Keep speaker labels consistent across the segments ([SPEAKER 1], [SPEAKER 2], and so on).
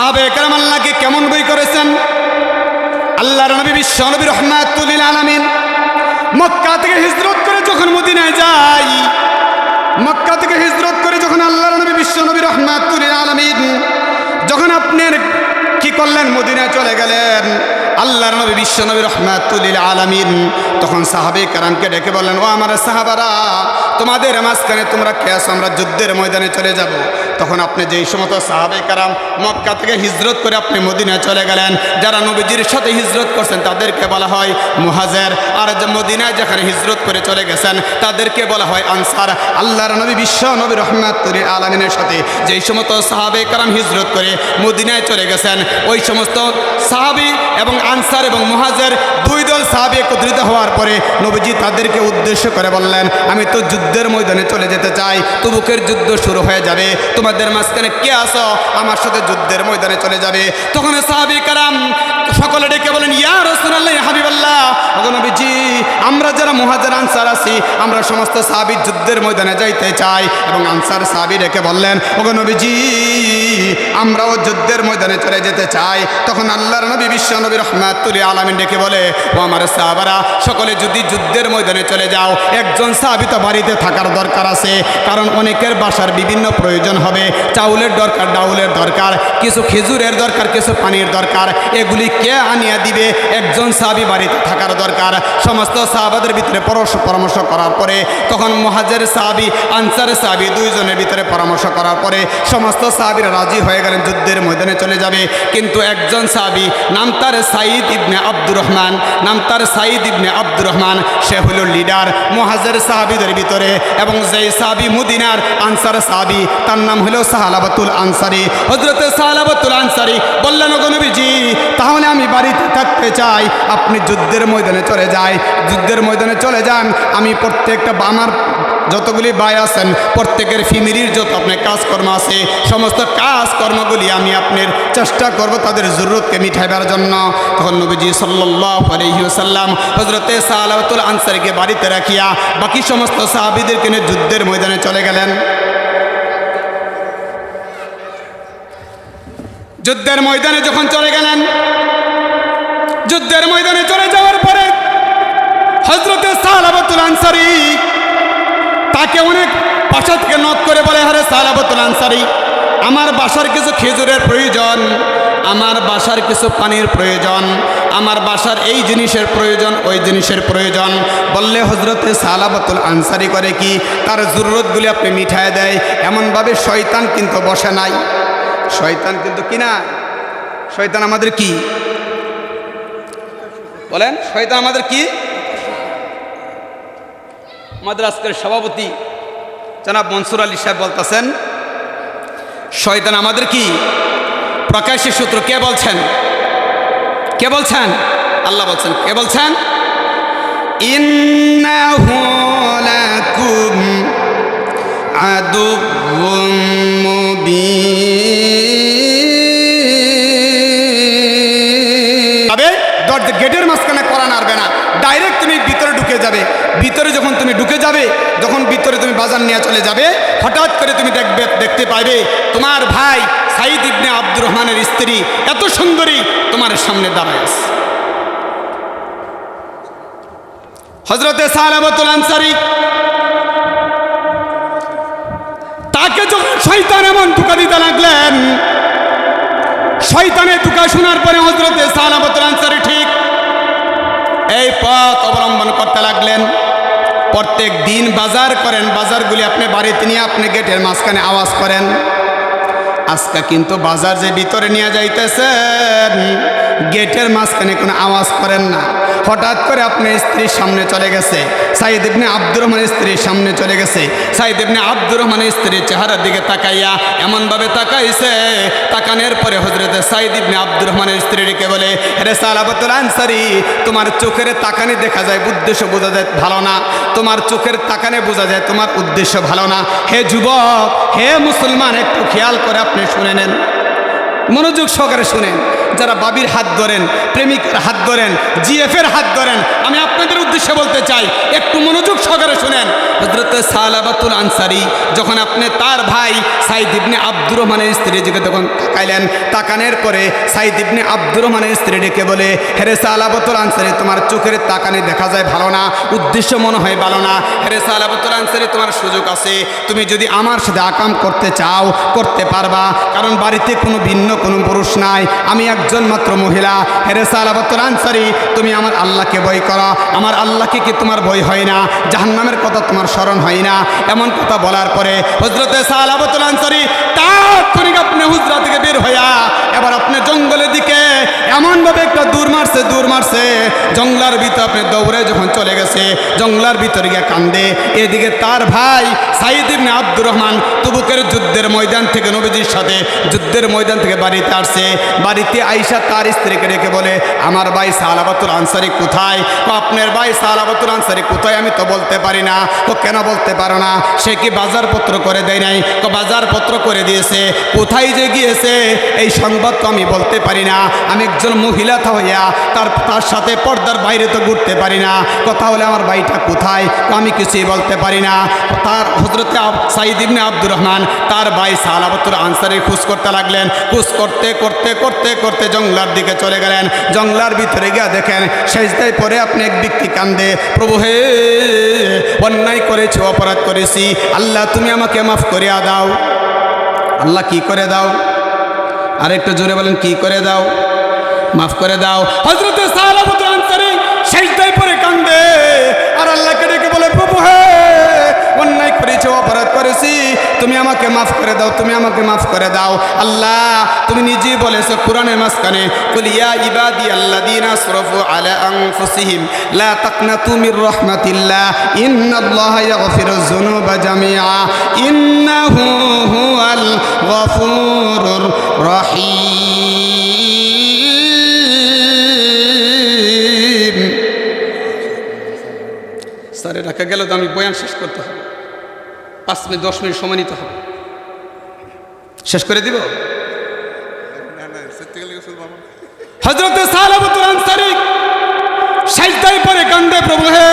[SPEAKER 1] সাহাবে কারাম আল্লাহকে কেমন বই করেছেন? আল্লাহর নবী বিশ্ব নবী রহমাতুল আলামিন মক্কা থেকে হিজরত করে যখন মদিনায় যাই মক্কা থেকে হিজরত করে যখন আল্লাহর নবী বিশ্ব নবী রহমাতুল আলামিন যখন আপনার কি করলেন? মদিনায় চলে গেলেন। আল্লাহর নবী বিশ্ব নবী রহমাতুল আলামিন তখন সাহাবে কারামকে ডেকে বললেন, ও আমার সাহাবারা, তোমাদের মাঝখানে তোমরা কে আছো আমরা যুদ্ধের ময়দানে চলে যাব। তখন আপনি যেই সমস্ত সাহাবে কারাম মক্কা থেকে হিজরত করে আপনি মদিনায় চলে গেলেন, যারা নবীজির সাথে হিজরত করছেন তাদেরকে বলা হয় মুহাজের। আর মদিনায় যেখানে হিজরত করে চলে গেছেন, তাদেরকে বলা হয় আনসার। আল্লাহর নবী বিশ্ব নবী রহমাতুল আলমিনের সাথে যেই সমস্ত সাহাবে কারাম হিজরত করে মদিনায় চলে গেছেন, ওই সমস্ত সাহাবি এবং আনসার এবং মুহাজের দুই দল সাহাবি একত্রিত হওয়ার পরে নবীজি তাদেরকে উদ্দেশ্য করে বললেন, আমি তো যুদ্ধের ময়দানে চলে যেতে চাই, তবুকের যুদ্ধ শুরু হয়ে যাবে তোমাদের মাঝখানে কে আসো আমার সাথে যুদ্ধের ময়দানে চলে যাবে। তখন সাহাবি কারাম সকলে ডেকে বলেন ইয়ার রসুল্লাহ হাবিবাল্লাহ। নবীজি, আমরা যারা মহাজার আনসার আছি, আমরা সমস্ত সাহাবি যুদ্ধের ময়দানে যাইতে চাই। এবং আনসার সাহাবি ডেকে বললেন, ওগো আমরাও যুদ্ধের ময়দানে চলে যেতে চাই। তখন আল্লাহর নবী, বিশ্ব নবী রহমাতুল্লি আলমিন ডেকে বলে, ও আমার সাহাবারা, সকলে যদি যুদ্ধের ময়দানে চলে যাও, একজন সাহাবি তো বাড়িতে থাকার দরকার আছে। কারণ অনেকের বাসার বিভিন্ন প্রয়োজন হবে। চাউলের দরকার, ডাউলের দরকার, কিছু খেজুরের দরকার, কিছু পানির দরকার। এগুলি কে আনিয়া দিবে? একজন সাহাবি বাড়িতে থাকার দরকার। সমস্ত সাহাবাদের ভিতরে পরামর্শ পরামর্শ করার পরে, তখন মহাজের সাহাবি আনসার সাহাবি দুইজনের ভিতরে পরামর্শ করার পরে, সমস্ত সাহাবিরা রাজি হয়ে গেলেন, যুদ্ধের ময়দানে চলে যাবে। কিন্তু একজন সাহাবি, নাম তার সাইদ ইবনে আব্দুর রহমান, নাম তার সাইদ ইবনে আব্দুর রহমান, সে হলো লিডার মহাজের সাহাবিদের ভিতরে। এবং যেই সাহাবি মুদিনার আনসার সাহাবি, তার নাম হলো সাহালাবাতুল আনসারি। হজরতে সাহালাবাতুল আনসারি বললেন নবীজি, তাহলে আমি বাড়িতে থাকতে চাই। আপনি যুদ্ধের ময়দানে চলে যাই। যুদ্ধের ময়দানে চলে যান, আমি প্রত্যেকটা আমার যতগুলি ভাই আছেন, প্রত্যেকের ফ্যামিলির যত আপনার কাজকর্ম আছে, সমস্ত কাজকর্মগুলি আমি আপনার চেষ্টা করব তাদের জরুরতকে মিঠাইবার জন্য। তখন নবীজি সাল্লাহ আলহিউসাল্লাম হজরতে সালাতুল আনসারিকে বাড়িতে রাখিয়া বাকি সমস্ত সাহাবিদেরকে নিয়ে যুদ্ধের ময়দানে চলে গেলেন। যুদ্ধের ময়দানে যখন চলে গেলেন, যুদ্ধের ময়দানে চলে যাওয়ার পরে হজরতে সালাবাতুল আনসারি তাকে অনেক থেকে নক করে বলে হারে সালাবাতুল আনসারি, আমার বাসার কিছু খেজুরের প্রয়োজন, আমার বাসার কিছু পানির প্রয়োজন, আমার বাসার এই জিনিসের প্রয়োজন, ওই জিনিসের প্রয়োজন। বললে হজরতে সালাবাতুল আনসারি করে কি? তার জরুরতগুলি আপনি মিঠায় দেয়। এমনভাবে শয়তান কিন্তু বসে নাই। শয়তান কিন্তু কি না? শয়তান আমাদের কি? বলেন, শয়তান আমাদের কি? আমাদের আজকের সভাপতি জনাব মনসুর আলী সাহেব বলতেছেন, শয়তান আমাদের কি? প্রকাশ্যে সূত্র কে বলছেন? কে বলছেন? আল্লাহ বলছেন, কে বলছেন? আদুউম মুবিন। ভিতরে যখন তুমি ঢুকে যাবে, যখন ভিতরে তুমি বাজার নিয়ে চলে যাবে, হঠাৎ করে তুমি দেখবে, দেখতে পাবে তোমার ভাই সাইদ ইবনে আব্দুর রহমানের স্ত্রী এত সুন্দরী তোমার সামনে দাঁড়ায় আছে। হজরতে সালাবতুল আনসারি তাকে যখন শৈতান এমন ধোকা দিতে লাগলেন, শয়তানের ধোকা শোনার পরে হজরতে সালাবতুল আনসারি ঠিক এই পথ অবলম্বন করতে লাগলেন। প্রত্যেক দিন বাজার করেন। বাজারগুলি আপনি বাড়িতে নিয়ে আপনি গেটের মাঝখানে আওয়াজ করেন। আজকে কিন্তু বাজার যে ভিতরে নিয়ে যাইতেছেন, গেটের মাঝখানে কোনো আওয়াজ করেন না। হঠাৎ করে আপনার স্ত্রীর সামনে চলে গেছে। সাইদ ইবনে আব্দুর রহমানের স্ত্রীর সামনে চলে গেছে। সাইদ ইবনে আব্দুর রহমানের স্ত্রীর চেহারার দিকে তাকাইয়া এমনভাবে তাকাইছে। তাকানোর পরে হজরতে সাইদ ইবনে আব্দুর রহমানের স্ত্রীকে বলে রে সালাবতুল আনসারি, তোমার চোখের তাকানে দেখা যায়, উদ্দেশ্য বোঝা যায় ভালো না। তোমার চোখের তাকানে বোঝা যায়, তোমার উদ্দেশ্য ভালো না। হে যুবক, হে মুসলমান, একটু খেয়াল করে আপনি শুনে নেন। মনোযোগ সহকারে শুনেন। যারা বাবির হাত ধরেন, প্রেমিকের হাত ধরেন জিএফের হাত ধরেন, আমি আপনাদের উদ্দেশ্যে বলতে চাই, একটু মনোযোগ সহকারে শুনেন। হজরত সালাবাতুল আনসারি যখন আপনি তার ভাই সাইদ ইবনে আব্দুর রহমানের স্ত্রী দিকে তখন তাকাইলেন, তাকানের পরে সাইদ ইবনে আব্দুর রহমানের স্ত্রী ডেকে বলে, হেরে সালাবাতুল আনসারি, তোমার চোখের তাকানে দেখা যায় ভালো না, উদ্দেশ্য মনে হয় ভালো না। হেরে সালাবাতুল আনসারি, তোমার সুযোগ আছে। তুমি যদি আমার সাথে আকাম করতে চাও, করতে পারবা। কারণ বাড়িতে কোনো ভিন্ন কোনো পুরুষ নাই। আমি একজন মাত্র মহিলা। হেরে সালাবাতুল আনসারি, তুমি আমার আল্লাহকে ভয় করো। আমার আল্লাহকে কি তোমার ভয় হয় না? জাহান্নামের কথা তোমার স্মরণ হয় না। এমন কথা বলার পরে হজরতে সালাবাতুল আনসারি, তাৎক্ষণিক আপনি হুজরা থেকে বের হইয়া, এবার আপনি জঙ্গলের দিকে এমনভাবে একটা দূর মারছে দূর মারছে। জঙ্গলার ভিতরে আপনি দৌড়ে যখন চলে গেছে, জঙ্গলার ভিতরে গিয়ে কান্দে। এদিকে তার ভাই সাইদ ইবনে আব্দুর রহমান তুবুকের যুদ্ধের ময়দান থেকে নবীজির সাথে যুদ্ধের ময়দান থেকে বাড়িতে আসছে। বাড়িতে আইসা তার স্ত্রীকে ডেকে বলে, আমার ভাই সালাবাতুল আনসারি কোথায়? আপনার ভাই সালাবাতুল আনসারি কোথায়? আমি তো বলতে পারি না। ও কেন বলতে পারো না? সে কি বাজারপত্র করে দেয় নাই? ও বাজারপত্র করে দিয়েছে। কোথায় যে গিয়েছে? এই সংবাদ তো আমি বলতে পারি না। আমি একজন মহিলা তো হইয়া তার তার সাথে পর্দার বাইরে তো ঘুরতে পারি না। কথা হলে আমার ভাইটা কোথায়? আমি কিছুই বলতে পারি না। তার হজরতে সাইদ আব্দুর রহমান, তার ভাই সালাবতুর আনসারের খুশ করতে লাগলেন। খুশ করতে করতে করতে করতে জঙ্গলার দিকে চলে গেলেন। জঙ্গলার ভিতরে গিয়া দেখেন শেষদায় পরে আপনি এক ব্যক্তি কান্দে, প্রভু হে, অন্যায় করেছি, অপরাধ করেছি। আল্লাহ, তুমি আমাকে মাফ করিয়া দাও। আল্লাহ কি করে দাও? আর একটু জোরে বলেন, কি করে দাও? মাফ করে দাও। হজরতে আনসারি শেষদায় পরে কান্দে। আর আল্লাহকে ডেকে বলে, প্রভু হে, অন্যায় করেছি করেছি। তুমি আমাকে মাফ করে দাও, তুমি আমাকে মাফ করে দাও। আল্লাহ, তুমি নিজেই বলেছ কোরআনের মাঝখানে কুলিয়া ইবাদি আল্লাদিনা সরফু আলা আনফুসিহিম, লা তাকনাতু মির রাহমাতিল্লাহ, ইন্নাল্লাহ ইয়াগফিরু যুনুবা জামিআ, ইন্নাহু হুয়াল গফুরুর রহিম। রাখা গেল তো আমি বয়ান শেষ করতে হবে। পাঁচ মিনিট, দশ মিনিট সময় নিতে হবে। শেষ করে দিব? হজরতে পরে হে।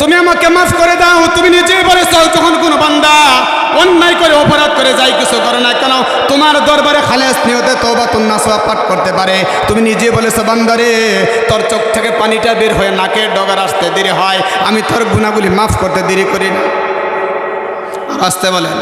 [SPEAKER 1] তুমি আমাকে মাফ করে দাও, তুমি নিজেই বলেছ, যখন কোনো বান্দা অন্যায় করে অপরাধ করে যাই কিছু করে না কেন? তোমার দরবারে খালেস নিয়তে তোবা তুন্না সোয়া পাঠ করতে পারে। তুমি নিজে বলেছ, বান্দারে, তোর চোখ থেকে পানিটা বের হয়ে নাকে ডগার আসতে দেরি হয়। আমি তোর গুণাগুলি মাফ করতে দেরি করি আসতে বলেন।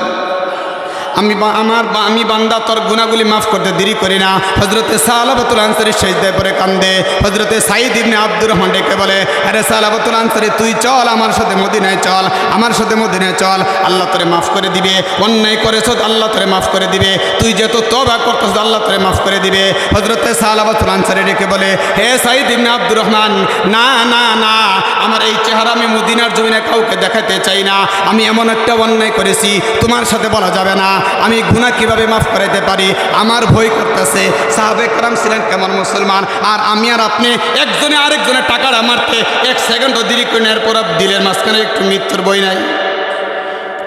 [SPEAKER 1] আমি আমার বা- আমি বান্দা, তোর গুণাগুলি মাফ করতে দেরি করি না। হজরতে সালাবতুল আনসারি শেষ দেয় পরে কান্দে। হজরতে সাইদ ইবনে আব্দুর রহমান ডেকে বলে, আরে সালাবতুল আনসারি, তুই চল, আমার সাথে মদিনায় চল, আমার সাথে মদিনায় চল। আল্লাহ তোরে মাফ করে দিবে। অন্যায় করেছ, আল্লাহ তোরে মাফ করে দিবে। তুই যেহেতু তবা করতেছ, আল্লাহ তোরে মাফ করে দিবে। হজরতে সালাবতুল আনসারি ডেকে বলে, হে সাইদ ইবনে আব্দুর রহমান, না না না, আমার এই চেহারা আমি মদিনার জমিনে কাউকে দেখাতে চাই না। আমি এমন একটা অন্যায় করেছি, তোমার সাথে বলা যাবে না। আমি গুণা কীভাবে মাফ করাইতে পারি? আমার ভয় করতেছে। সাহাবে কারাম ছিলেন কেমন মুসলমান? আর আমি আর আপনি একজনে আরেকজনের টাকাটা মারতে এক সেকেন্ডও দেরি করে নেওয়ার পর দিলের মাঝখানে একটু মৃত্যুর বই নাই।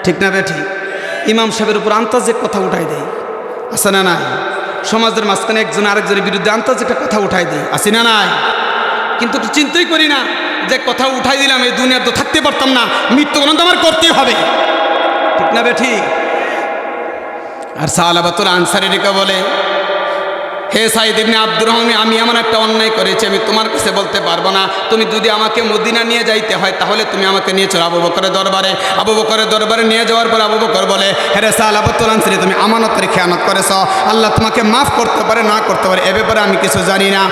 [SPEAKER 1] ঠিক না বে ঠিক ইমাম সাহেবের উপর আন্তাজে কথা উঠাই দেয় আছে না নাই? সমাজের মাঝখানে একজন আরেকজনের বিরুদ্ধে আন্তাজে একটা কথা উঠাই দেয় আছে না নাই? কিন্তু একটু চিন্তাই করি না যে কথা উঠাই দিলাম, এই দুনিয়া তো থাকতে পারতাম না। মৃত্যুবরণ তো আমার করতেই হবে। ঠিক না বে ঠিক আর সালাবাতুল আনসারি রেখে বলে, হে সাইদ ইবনে আব্দুর রহমান, আমি এমন একটা অন্যায় করেছি, আমি তোমার কাছে বলতে পারব না। তুমি যদি আমাকে মদিনা নিয়ে যাইতে হয়, তাহলে তুমি আমাকে নিয়ে চলো আবু বকরের দরবারে। আবু বকরের দরবারে নিয়ে যাওয়ার পর আবু বকর বলে, হে সালাবাতুল আনসারি, তুমি আমানতের খেয়ানত করেছ। আল্লাহ তোমাকে মাফ করতে পারে, না করতে পারে, এ ব্যাপারে আমি কিছু জানি না।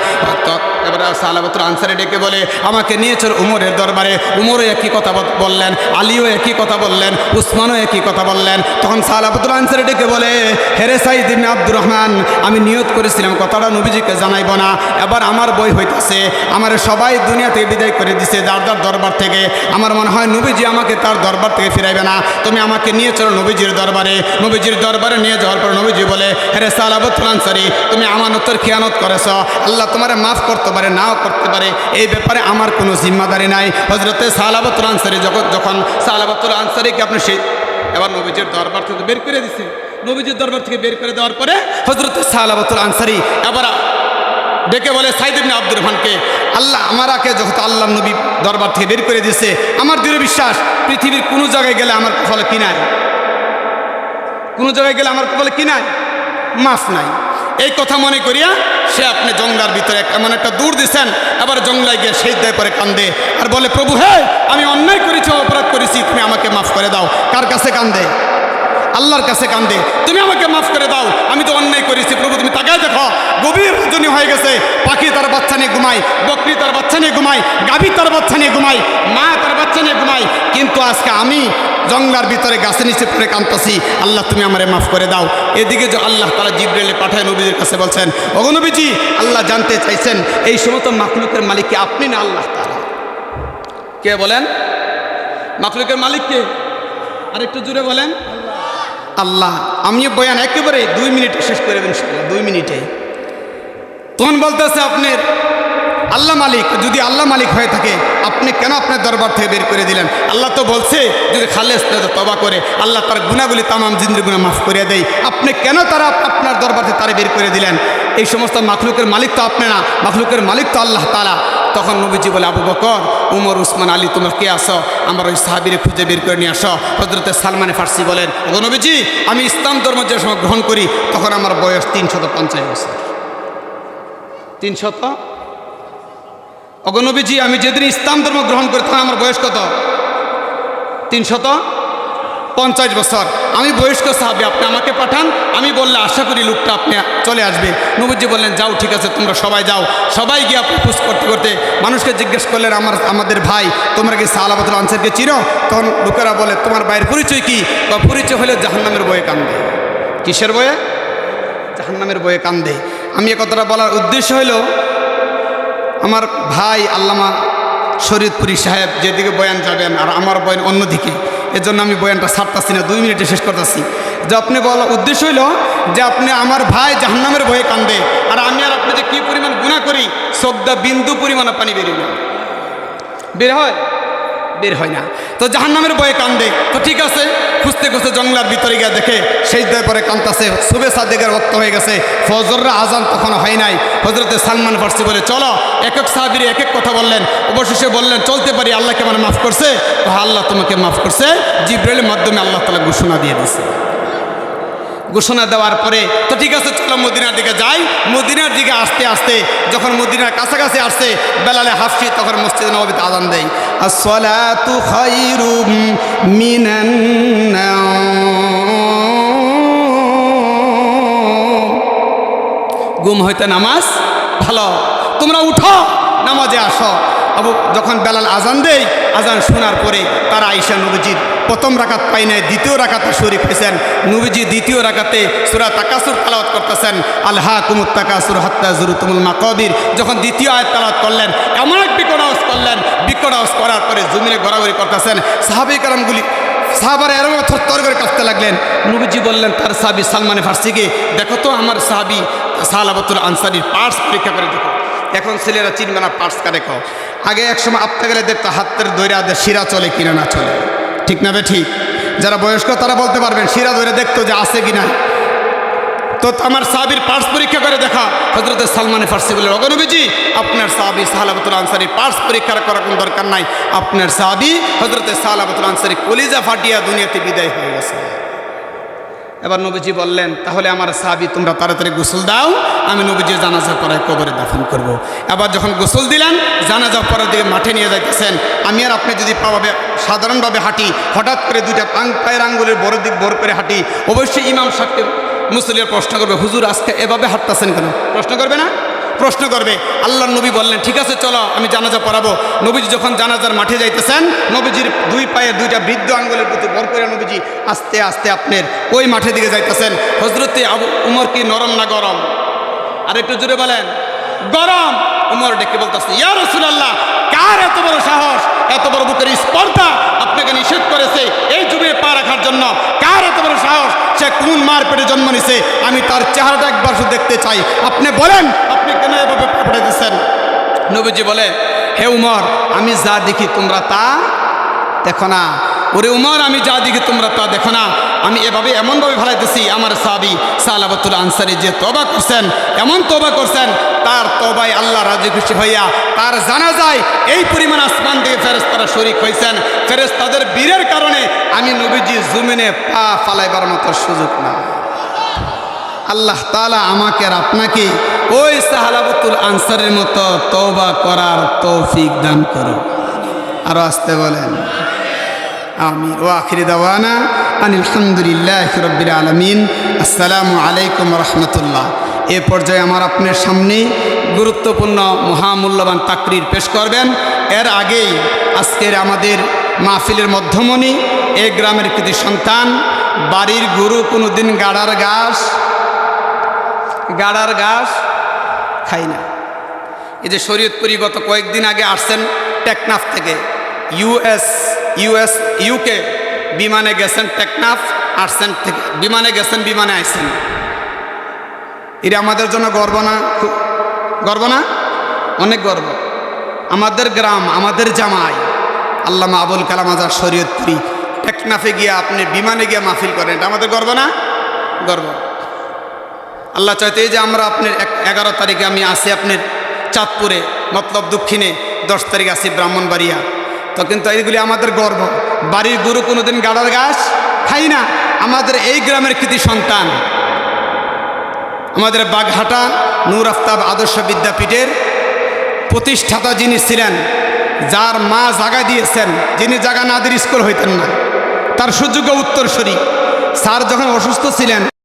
[SPEAKER 1] এবারে সালাবতুল আনসারে ডেকে বলে, আমাকে নিয়ে চল উমরের দরবারে। উমরও একই কথা বললেন, আলীও একই কথা বললেন, উসমানও একই কথা বললেন। তখন সালাবতুল আনসারে ডেকে বলে হেরে সাইদ ইবনে আব্দুর রহমান, আমি নিয়ত করেছিলাম, কথাটা নবীজিকে জানাইব না। এবার আমার বই হইতেছে, আমার সবাই দুনিয়া থেকে বিদায় করে দিছে, যার যার দরবার থেকে। আমার মনে হয় নবীজি আমাকে তার দরবার থেকে ফিরাইবে না। তুমি আমাকে নিয়ে চলো নবীজির দরবারে। নবীজির দরবারে নিয়ে যাওয়ার পর নবীজি বলে হেরে সালাবতুল আনসারি, তুমি আমানতের খেয়ানত করেছ। আল্লাহ তোমারে মাফ করতে পারে নাও করতে পারে, এই ব্যাপারে আমার কোনো জিম্মাদারি নাই। হজরতে সালাবতুল আনসারি যখন যখন সালাবতুল আনসারিকে আপনি সেই এবার নবীজির দরবার থেকে বের করে দিছে। নবীজির দরবার থেকে বের করে দেওয়ার পরে হজরত সাহালাবাতুল আনসারি আবার ডেকে বলে, সাইদ ইবনে আব্দুর রহমানকে, আল্লাহ আমারাকে যখন আল্লাহ নবী দরবার থেকে বের করে দিয়েছে আমার দৃঢ় বিশ্বাস, পৃথিবীর কোনো জায়গায় গেলে আমার কপালে কি নাই? কোনো জায়গায় গেলে আমার কপালে কি নাই? মাফ নাই। এই কথা মনে করিয়া সে আপনি জঙ্গলার ভিতরে এমন একটা দূর দিছেন, আবার জঙ্গলায় গিয়ে সেই দেয় পরে কান্দে। আর বলে, প্রভু, হে, আমি অন্যায় করেছি, অপরাধ করেছি, তুমি আমাকে মাফ করে দাও। কার কাছে কান্দে? আল্লাহর কাছে কান্দে। তুমি আমাকে মাফ করে দাও, আমি তো অন্যায় করেছি, প্রভু তুমি তাকায় দেখো। গভীর রজনী হয়ে গেছে, পাখি তার বাচ্চা নিয়ে ঘুমায়, বকরি তার বাচ্চা নিয়ে ঘুমায়, গাভী তার বাচ্চা নিয়ে ঘুমায়, মা তার বাচ্চা নিয়ে ঘুমায়। কিন্তু আজকে আমি জঙ্গলার ভিতরে গাছের নিচে পড়ে কাঁদতাছি। আল্লাহ, তুমি আমারে মাফ করে দাও। এদিকে যে আল্লাহ তারা জিব্রেলে পাঠায় নবীদের কাছে বলছেন অগনবীজি আল্লাহ জানতে চাইছেন, এই সমস্ত মাখলুকের মালিক কি আপনি না আল্লাহ তারা কে বলেন? মাখলুকের মালিক কে? আরেকটু জুড়ে বলেন। আল্লাহ, আমিও বয়ান একেবারে দুই মিনিট শেষ করে দেবেন দুই মিনিটে। তখন বলতেছে আপনার আল্লাহ মালিক, যদি আল্লাহ মালিক হয়ে থাকে, আপনি কেন আপনার দরবার থেকে বের করে দিলেন? আল্লাহ তো বলছে, যদি খালেস তবা করে। আল্লাহ তার গুণাগুলি তামাম জিন্দির গুণা মাফ করে দেয়। আপনি কেন তারা আপনার দরবার থেকে তারা বের করে দিলেন? এই সমস্ত মাখলুকের মালিক তো আপনি না, মাখলুকের মালিক তো আল্লাহ তালা তখন নবীজি বলে, আবু বকর, উমর, উসমান, আলী, তোমার কে আসো আমার ওই সাহাবিরে খুঁজে বের করে নিয়ে আসো। হজরতে সালমানে ফার্সি বলেন ও নবীজি, আমি ইসলাম ধর্ম যে সময় গ্রহণ করি, তখন আমার বয়স তিনশত পঞ্চাশ বছর। তিনশত? অগনবীজি আমি যেদিন ইসলাম ধর্ম গ্রহণ করি, তখন আমার বয়স কত? তিনশত? পঞ্চাশ বছর। আমি বয়স্ক সাহাবি, আপনি আমাকে পাঠান, আমি বললে আশা করি লোকটা আপনি চলে আসবে। নবীজি বললেন, যাও, ঠিক আছে, তোমরা সবাই যাও। সবাই গিয়ে আপনি খুশ করতে করতে মানুষকে জিজ্ঞেস করলেন, আমার, আমাদের ভাই, তোমরা কি সালাবাতুল আনসারকে চিনো? তখন লোকেরা বলে, তোমার ভাইয়ের পরিচয় কি? বা, পরিচয় হলে জাহান্নামের বয়ে কান্দে। কিসের বয়ে? জাহান্নামের বয়ে কান্দে। আমি এ কথাটা বলার উদ্দেশ্য হলো, আমার ভাই আল্লামা শরীদপুরি সাহেব যেদিকে বয়ান যাবেন, আর আমার বয়ান অন্যদিকে। এজন্য আমি বয়ানটা ছাড়তাছি না, দুই মিনিটে শেষ করতেছি। যে আপনি বলা উদ্দেশ্য হইল যে আপনি আমার ভাই জাহান্নামের ভয়ে কান্দে, আর আমি আর আপনি যে কী পরিমাণ গুণা করি? শ্রদ্ধা বিন্দু পরিমাণে পানি বেরিয়ে বের হয়? বের হয় না। তো জাহান নামের বয়ে কান্দে। তো ঠিক আছে, খুঁজতে খুঁজতে জঙ্গলার ভিতরে গিয়ে দেখে সেই দয় পরে কান্তাছে শুভে সাদেকের রক্ত হয়ে গেছে। ফজররা আজান তখন হয় নাই। হজরতে সালমান ফার্সি বলে, চলো এক এক সাহাবির এক এক কথা বললেন। অবশেষে বললেন, চলতে পারি আল্লাহকে আমার মাফ করছে? আল্লাহ তোমাকে মাফ করছে। জিব্রেলের মাধ্যমে আল্লাহ তালা ঘোষণা দিয়ে দিছে ঘোষণা দেওয়ার পরে, তো ঠিক আছে, চলো মদিনার দিকে যাই। মদিনার দিকে আসতে আসতে যখন মদিনার কাছাকাছি আসছে, বেলালে হাফছি তখন মসজিদ নবীতে আজান দেয়। গুম হইতে নামাজ ভালো। তোমরা উঠো, নামাজে আসো। আবু যখন বেলাল আজান দেই আজান শোনার পরে তারা আইসা নবীজির প্রথম রাকাত পাই নাই, দ্বিতীয় রাকাতে শরীফ হয়েছেন নবীজি দ্বিতীয় রাকাতে সুরা তাকাসুর তালাওয়াত করতেছেন। আল্লাহ কুমুত তাকাসুর হত্যা জুরুতুমুল মাকবির। যখন দ্বিতীয় আয়াত তালাওয়াত করলেন, এমন এক বিকট আওয়াজ করলেন। বিকট আওয়াজ করার পরে জমিনে গড়াগড়ি করতেছেন। সাহাবি কারামগুলি, সাহাবার এরম থর করে কাঁদতে লাগলেন। নবীজি বললেন, তার সাহাবি সালমানে ফার্সিকে, দেখো তো আমার সাহাবি সাহালাবতুল আনসারির পার্স পরীক্ষা করে দেখো। এখন ছেলেরা চিনবে না পার্স কারে আগে একসময় আপতে গেলে দেখতো হাতের দৈরা শিরা চলে কিনা না চলে। ঠিক না ঠিক? যারা বয়স্ক তারা বলতে পারবেন, শিরা ধরে দেখতো যে আছে কিনা। তো আমার সাহাবির পার্স পরীক্ষা করে দেখা। হজরত সালমানে ফার্সি বলে অগনবীজি আপনার সাহাবি সাহালাবতুল আনসারি পার্স পরীক্ষা করার কোনো দরকার নাই। আপনার সাহাবি হজরত সাহালাবতুল আনসারি কলিজা ফাটিয়া দুনিয়াতে বিদায় হয়ে গেছে। এবার নবীজি বললেন, তাহলে আমার সাবি তোমরা তাড়াতাড়ি গোসল দাও, আমি নবীজি জানাজা পরে কবরে দাফন করব। এবার যখন গোসল দিলেন, জানাজা পরের দিকে মাঠে নিয়ে যাইতেছেন। আমি আর আপনি যদি পাওয়াবে সাধারণভাবে হাঁটি, হঠাৎ করে দুইটা পাং পায়ের আঙ্গুলের বড় দিক বড় করে হাঁটি, অবশ্যই ইমাম সাহেবকে মুসলিয়া প্রশ্ন করবে, হুজুর, আজকে এভাবে হাঁটতেছেন কেন? প্রশ্ন করবে না? প্রশ্ন করবে আল্লাহ নবী বললেন, ঠিক আছে, চলো, আমি জানাজা পড়াবো। নবীজি যখন জানাজার মাঠে যাইতেছেন, নবীজির দুই পায়ে দুইটা বৃদ্ধ আঙ্গুলের প্রতি বর করে নবীজি আস্তে আস্তে আপনার ওই মাঠের দিকে যাইতেছেন। হজরতে আবু উমর কি নরম না গরম? আর একটু জোরে বলেন, গরম। উমর ডেকে বলতেছে, ইয়া রসুলাল্লাহ, কার এত বড় সাহস, এত বড় বুকের স্পর্ধা আপনাকে নিষেধ করেছে এই যুগে পা রাখার জন্য? কার এত বড় সাহস, সে কোন মার পেটে জন্ম নিছে? আমি তার চেহারাটা একবার দেখতে চাই। আপনি বলেন আপনি কেন এভাবে পাঠাই দিচ্ছেন? নবীজি বলে, হে উমর, আমি যা দেখি তোমরা তা দেখো না। ওরে উমর, আমি যা দিকে তোমরা তা দেখো না। আমি এভাবে এমনভাবে ফেলাইতেছি, আমার সাবি সালাবাতুল আনসারি যে তবা করছেন, এমন তবা করছেন, তার তবাই আল্লাহ রাজি খুশি হইয়া তার জানা যায় এই পরিমাণ আসমান থেকে ফেরেস্তারা শরিক হয়েছেন ফেরেস্তাদের বীরের কারণে আমি নবীজি জুমিনে পা ফালাইবার মতো সুযোগ না আল্লাহ তালা আমাকে আর আপনাকে ওই সাহালাবতুল আনসারের মতো তওবা করার তৌফিক দান করো আরও আসতে বলেন। আমি ও আখিরি দাওয়ানা আলহামদুলিল্লাহ রব্বিল আলমিন। আসসালামু আলাইকুম রহমতুল্লাহ। এ পর্যায়ে আমার আপনার সামনে গুরুত্বপূর্ণ মহামূল্যবান তাকরির পেশ করবেন। এর আগেই আজকের আমাদের মাহফিলের মধ্যমণি, এ গ্রামের কৃতি সন্তান, বাড়ির গুরু কোনো দিন গাড়ার ঘাস গাড়ার ঘাস খাই না। এই যে শরীয়তপুরি গত কয়েকদিন আগে আসছেন টেকনাফ থেকে। ইউএস ইউএস ইউকে বিমানে গেছেন টেকনাফ, আসছেন থেকে। বিমানে গেছেন, বিমানে আসছেন এটা আমাদের জন্য গর্ব না? গর্ব না? অনেক গর্ব। আমাদের গ্রাম, আমাদের জামাই, আল্লামা আবুল কালাম আজাদ শরীয়তপুরি। টেকনাফে গিয়ে আপনি বিমানে গিয়ে মাহফিল করেন, এটা আমাদের গর্ব না? গর্ব। আল্লাহ চাইতে এই যে আমরা আপনার এগারো তারিখে আমি আসি আপনার চাঁদপুরে, মতলব দক্ষিণে, দশ তারিখ আসি ব্রাহ্মণবাড়িয়া। তো কিন্তু এইগুলি আমাদের গর্ব। বাড়ির গুরু কোনোদিন গাড়ার গাছ খাই না। আমাদের এই গ্রামের কৃতি সন্তান। আমাদের বাঘহাটা নূর আফতাব আদর্শ বিদ্যাপীঠের প্রতিষ্ঠাতা যিনি ছিলেন, যার মা জাগা দিয়েছেন, যিনি জাগা না দিয়ে স্কুল হইতেন না। তার সুযোগ্য উত্তরসূরি। স্যার যখন অসুস্থ ছিলেন